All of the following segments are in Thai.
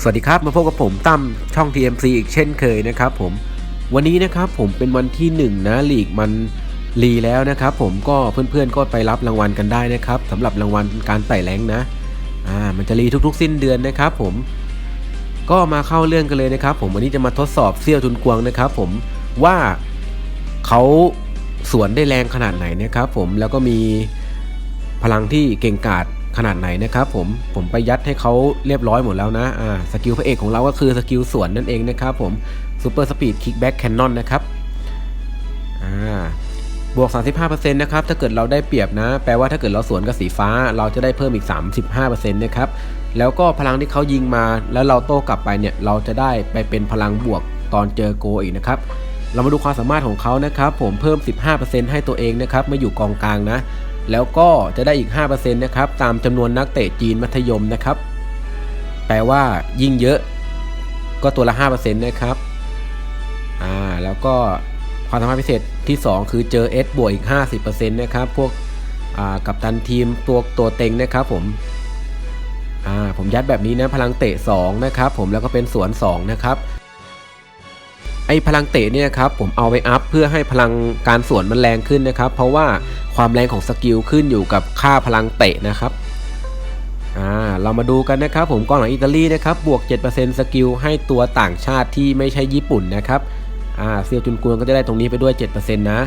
สวัสดีครับมาพบกับผมตั้มช่อง TMC อีกเช่นเคยนะครับผมวันนี้นะครับผมเป็นวันที่1นงนะลีกมันรีแล้วนะครับผมก็เพื่อนๆก็ไปรับรางวัลกันได้นะครับสำหรับรางวัลการไต่แรงนะอ่ามันจะรีทุกๆ สิ้นเดือนนะครับผมก็มาเข้าเรื่องกันเลยนะครับ ผมวันนี้จะมาทดสอบเซี่ยวจุนกวงนะครับ ผมว่าเขาสวนได้แรงขนาดไหนนะครับ ผมแล้วก็มีพลังที่เก่งกาจ ขนาดไหนนะครับผมผมไปยัดให้เขาเรียบร้อยหมดแล้วนะอ่าสกิลพระเอกของเราก็คือสกิลสวนนั่นเองนะครับผมซูเปอร์สปีดคิกแบ็กแคนนอนนะครับอ่าบวก 35%นะครับถ้าเกิดเราได้เปรียบนะ แปลว่าถ้าเกิดเราสวนกับสีฟ้า เราจะได้เพิ่มอีก 35%นะครับแล้วก็พลังที่เขายิงมา แล้วเราโต้กลับไปเนี่ยเราจะได้ไปเป็นพลังบวกตอนเจอโกอีกนะครับเรามาดูความสามารถของเขานะครับ ผมเพิ่ม 15%ให้ตัวเองนะครับไม่อยู่กองกลางนะ แล้วก็จะได้อีก 5%นะครับตามจำนวนนักเตะจีนมัธยมนะครับ แปลว่ายิ่งเยอะ ก็ตัวละ 5%นะครับอ่าแล้วก็ความสามารถพิเศษที่ 2 คือเจอ S บวกอีก 50%นะครับพวกอ่ากับตันทีมตัวตัวเต็งนะครับผมอ่าผมยัดแบบนี้นะพลังเตะ 2 นะครับ ผมแล้วก็เป็นสวน 2 นะครับ ไอพลังเตะเนี่ยครับผมเอาไปอัพเพื่อให้พลังการสวนมันแรงขึ้นนะครับ เพราะว่าความแรงของสกิลขึ้นอยู่กับค่าพลังเตะนะครับอ่าเรามาดูกันนะครับ ผมกองหลังอิตาลีนะครับบวก 7%สกิลให้ตัวต่างชาติที่ไม่ใช่ญี่ปุ่นนะครับอ่าเซียวจุนกวนก็จะได้ตรงนี้ไปด้วย 7%นะ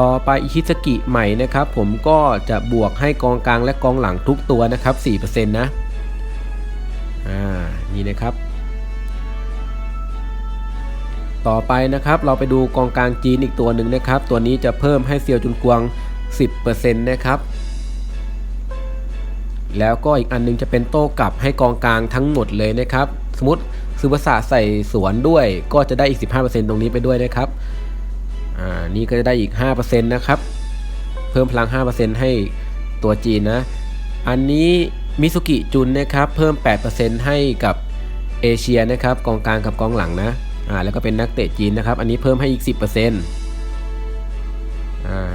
ต่อไปอิชิสกิใหม่นะครับ ผมก็จะบวกให้กองกลางและกองหลังทุกตัวนะครับ 4%นะอ่านี่นะครับ ต่อไปนะครับเราไปดูกองกลางจีนอีกตัวหนึ่งนะครับ ตัวนี้จะเพิ่มให้เซียวจุนกวง 10%นะครับ แล้วก็อีกอันนึงจะเป็นโต้กลับให้กองกลางทั้งหมดเลยนะครับ สมมติซูบาสะใส่สวนด้วยก็จะได้อีก 15%ตรงนี้ไปด้วยนะครับอ่านี่ก็จะได้อีก 5%นะครับ เพิ่มพลัง 5%ให้ตัวจีนนะ อันนี้มิสุกิจุนนะครับ เพิ่ม 8%ให้กับเอเชียนะครับ กองกลางกับกองหลังนะ อ่าแล้วก็เป็นนักเตะจีนนะครับ อันนี้เพิ่มให้อีก 10%อ่า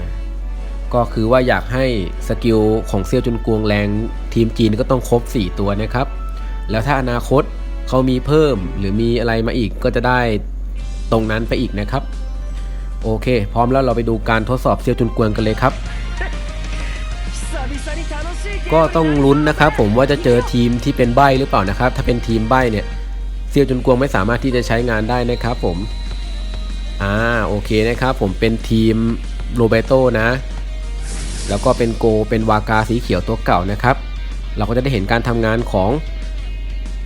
ก็คือว่าอยากให้สกิลของเซียวจุนกวงแรงทีมจีนก็ต้องครบ 4 ตัวนะครับ แล้วถ้าอนาคตเขามีเพิ่มหรือมีอะไรมาอีกก็จะได้ตรงนั้นไปอีกนะครับ โอเค พร้อมแล้วเราไปดูการทดสอบเซียวจุนกวงกันเลยครับ ก็ต้องลุ้นนะครับ ผมว่าจะเจอทีมที่เป็นใบหรือเปล่านะครับ ถ้าเป็นทีมใบเนี่ย เซียวจุนกวงไม่สามารถที่จะใช้งานได้นะครับผม อ่าโอเคนะครับผมเป็นทีมโรเบโตนะ แล้วก็เป็นโกเป็นวากาสีเขียวตัวเก่านะครับ เราก็จะได้เห็นการทำงานของ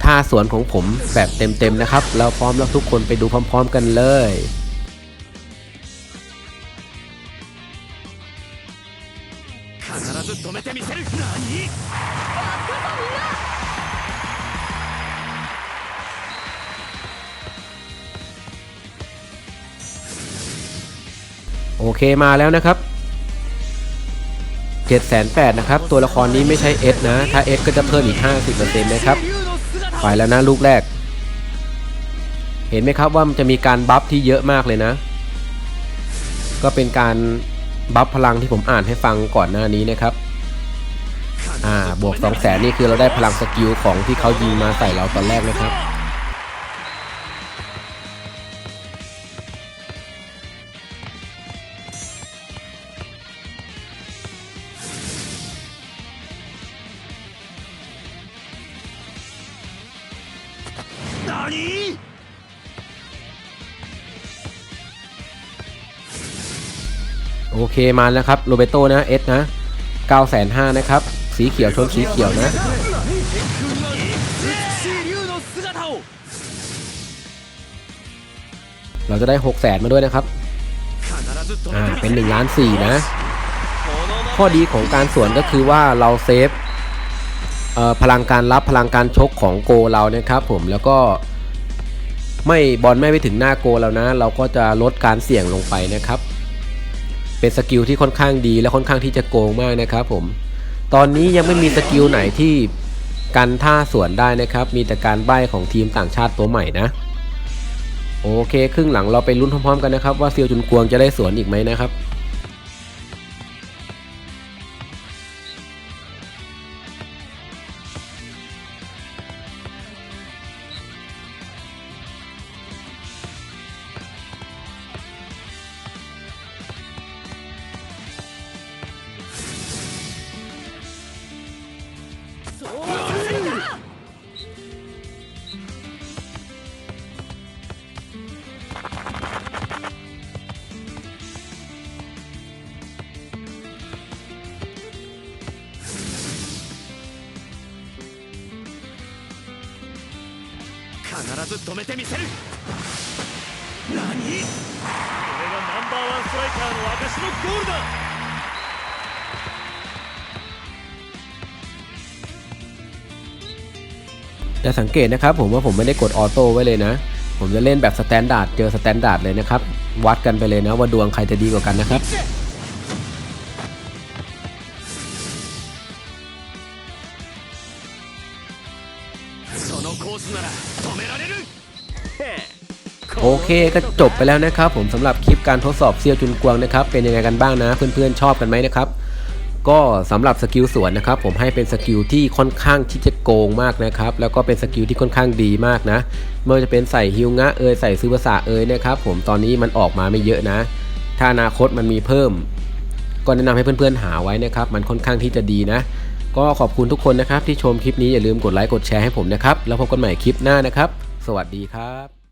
ท่าสวนของผมแบบเต็มๆนะครับเราพร้อมแล้วทุกคนไปดูพร้อม ๆ กันเลย โอเคมาแล้วนะครับ7 8 0 0นะครับ ตัวละครนี้ไม่ใช่ S นะ ถ้า S ก็จะเพิ่มอีก 50%นะครับ ไปแล้วนะลูกแรก เห็นไหมครับว่ามันจะมีการบัฟที่เยอะมากเลยนะ ก็เป็นการบัฟพลังที่ผมอ่านให้ฟังก่อนหน้านี้นะครับ อ่า บวก 2 0 0 0 0 0นี่คือเราได้พลังสกิลของที่เขายิงมาใส่เราตอนแรกนะครับ にโอเคมาแล้วครับโรเบโตนะเอสนะ9,500นะครับ สีเขียวชนสีเขียวนะ เราจะได้ 6 0แสนมาด้วยนะครับอ่าเป็น1ล้าน4นะ ข้อดีของการสวนก็คือว่าเราเซฟพลังการรับพลังการชกของโกเรานะครับผมแล้วก็ ไม่บอลไม่ไปถึงหน้าโกเรานะ เราก็จะลดการเสี่ยงลงไปนะครับ เป็นสกิลที่ค่อนข้างดีและค่อนข้างที่จะโกงมากนะครับผม ตอนนี้ยังไม่มีสกิลไหนที่กันท่าสวนได้นะครับ มีแต่การใบ้ของทีมต่างชาติตัวใหม่นะ โอเค ครึ่งหลังเราไปลุ้นพร้อมๆกันนะครับ ว่าเซียวจุนกวงจะได้สวนอีกไหมนะครับ 必ず止めてみせる。何？これがナンバーワンストライカーの証のゴールだ จะสังเกตนะครับผมว่าผมไม่ได้กดออโต้ไว้เลยนะ ผมจะเล่นแบบสแตนดาร์ดเจอสแตนดาร์ดเลยนะครับ วัดกันไปเลยนะว่าดวงใครจะดีกว่ากันนะครับโอเคก็จบไปแล้วนะครับ ผมสำหรับคลิปการทดสอบเซียวจุนกวงนะครับ เป็นยังไงกันบ้างนะ เพื่อนๆชอบกันไหมนะครับ ก็สำหรับสกิลสวนนะครับผมให้เป็นสกิลที่ค่อนข้างที่จะโกงมากนะครับ แล้วก็เป็นสกิลที่ค่อนข้างดีมากนะไม่ว่าจะเป็นใส่ฮิวงะเอยใส่ซื้อภาษาเอยนะครับผมตอนนี้มันออกมาไม่เยอะนะ ถ้าอนาคตมันมีเพิ่ม ก็แนะนำให้เพื่อนๆหาไว้นะครับ มันค่อนข้างที่จะดีนะ ก็ขอบคุณทุกคนนะครับที่ชมคลิปนี้อย่าลืมกดไลค์กดแชร์ให้ผมนะครับแล้วพบกันใหม่คลิปหน้านะครับ สวัสดีครับ